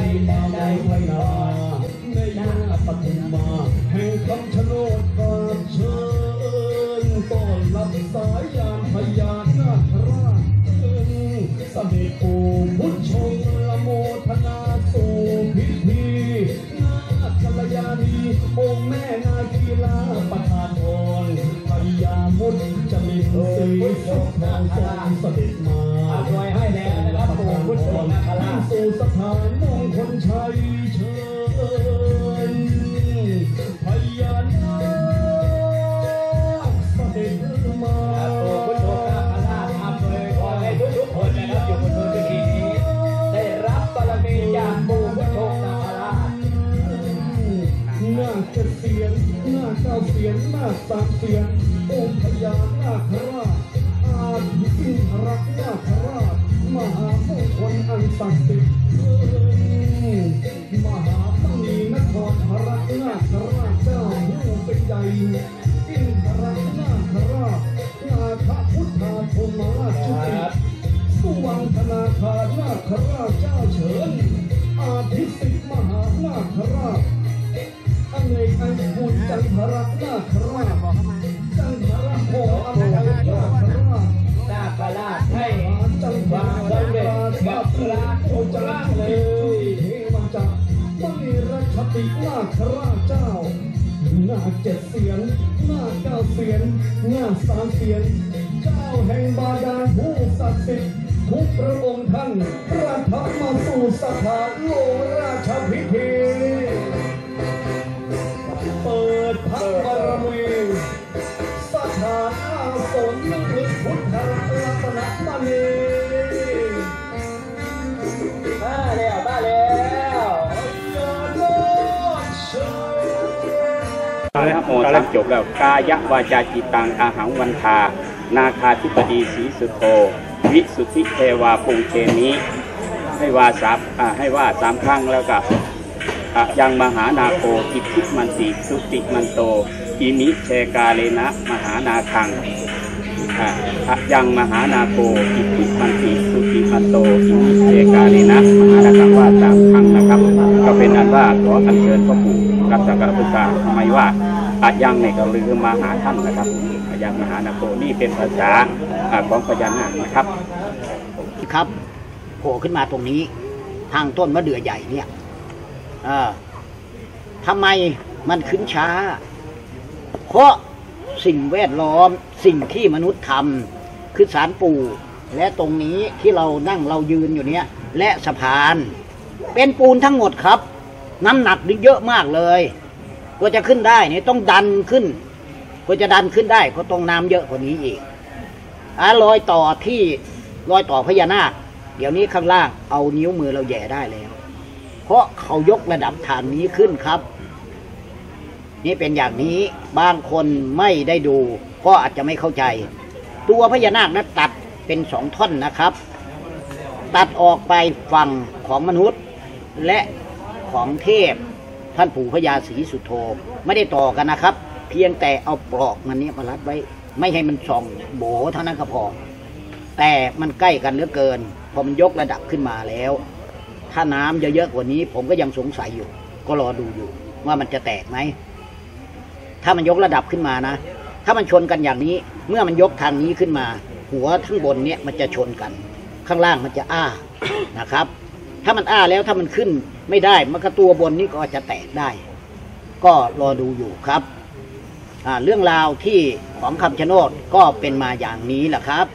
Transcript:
ที่มาในไว้นาในยาปฐุมมาแห่งคำชะโนดกราบเชิญต้อนรับสายยานพญานาคราชเสด็จปู่พุทธชงละโมทนาสู่พิธีนาคกัลยาณีองค์แม่นาคีลาประทานพรพญามุตจะมีสีสุขทองทรงเสด็จมาอวยให้แล้วนะครับปู่พุทธชงนาคราชสู่สถานมงคลชัย เชิญพญานาคเสด็จมาปู่พุทโธนาคราชอำนวยพรให้ทุกๆคนนะครับอยู่บนเวทีนี้ ได้รับบารมีจากปู่พุทโธนาคราชหน้าเจ็ดเสียนหน้าเก้าเสียนหน้าสามเสียนองค์พญานาคราชอาทิอินทรักนาคราชมหามงคลอันศักดิ์สิทธิ์ นาคราชเจ้าผู้เป็นใหญ่อินทรักนาคราชนาคพุทธาธมาจุติสุวรรณธนาคานาคราชเจ้าเฉิน อาทิสิทธิ์มหานาคราชอเนกอันบุญจันทรนาคราชจันทรโหอมนาคราชนาคราชให้จันทราสำเร็จกับราชโจราเลย ตินาคราชเจ้า หน้าเจ็ดเสียน หน้าเก้าเสียน หน้าสามเสียน เจ้าแห่งบาดาลผู้ศักดิ์สิทธิ์ทุกพระองค์ท่านประทับมาสู่สถานโลราชพิธี เปิดพระบารมีสถานอาสนนึกพุทธรัตนมณี ญเอาเลยครับโอ้ทำจบแล้วกายวาจาจิตังอาหังวันทา นาคาธิปดีสีสุโธวิสุทธิเทวาปุงเชนี้ให้ว่าสามให้ว่าสามครั้งแล้วก็ยังมหานาโคอิทิมันติสุติมันโตอิมิเชกาเลนะมหานาคังยังมหานาโคอิทิมันติสุติมันโตอิมิเชกาเลนะมหานาคังว่าสามครั้งนะครับ ก็เป็นอันว่าขออัญเชิญพระปู่รับสักการะบูชาทำไมว่า อายังเนี่ยก็ลือมาหาท่านนะครับอายังมหานาโคนี่เป็นภาษาอ่าของพญานาคนะครับ ครับโผล่ขึ้นมาตรงนี้ ทางต้นมะเดื่อใหญ่เนี่ยเออทำไมมันขึ้นช้า เพราะสิ่งแวดล้อมสิ่งที่มนุษย์ทำคือสารปู่และตรงนี้ที่เรานั่งเรายืนอยู่เนี้ยและสะพาน เป็นปูนทั้งหมดครับ น้ำหนักนี่เยอะมากเลย กว่าจะขึ้นได้เนี่ยต้องดันขึ้นกว่าจะดันขึ้นได้ก็ต้องน้ำเยอะกว่านี้อีกอารอยต่อที่รอยต่อพญานาค เดี๋ยวนี้ข้างล่างเอานิ้วมือเราแย่ได้แล้ว เพราะเขายกระดับฐานนี้ขึ้นครับ นี่เป็นอย่างนี้บางคนไม่ได้ดู ก็อาจจะไม่เข้าใจ ตัวพญานาคนั้นตัดเป็นสองท่อนนะครับ ตัดออกไปฝั่งของมนุษย์และของเทพ ท่านปู่พญาศรีสุโธไม่ได้ต่อกันนะครับ เพียงแต่เอาปลอกมันเนี้มารัดไว้ ไม่ให้มันส่องโบเท่านั้นก็พอ แต่มันใกล้กันเหลือเกินพอมันยกระดับขึ้นมาแล้ว ถ้าน้ำเยอะๆกว่านี้ ผมก็ยังสงสัยอยู่ ก็รอดูอยู่ ว่ามันจะแตกไหมถ้ามันยกระดับขึ้นมานะ ถ้ามันชนกันอย่างนี้ เมื่อมันยกทางนี้ขึ้นมา หัวทั้งบนเนี่ยมันจะชนกัน ข้างล่างมันจะอ้านะครับ ถ้ามันอ้าแล้วถ้ามันขึ้นไม่ได้มันก็ตัวบนนี้ก็จะแตกได้ ก็รอดูอยู่ครับเรื่องราวที่ของคำชะโนดก็เป็นมาอย่างนี้แหละครับ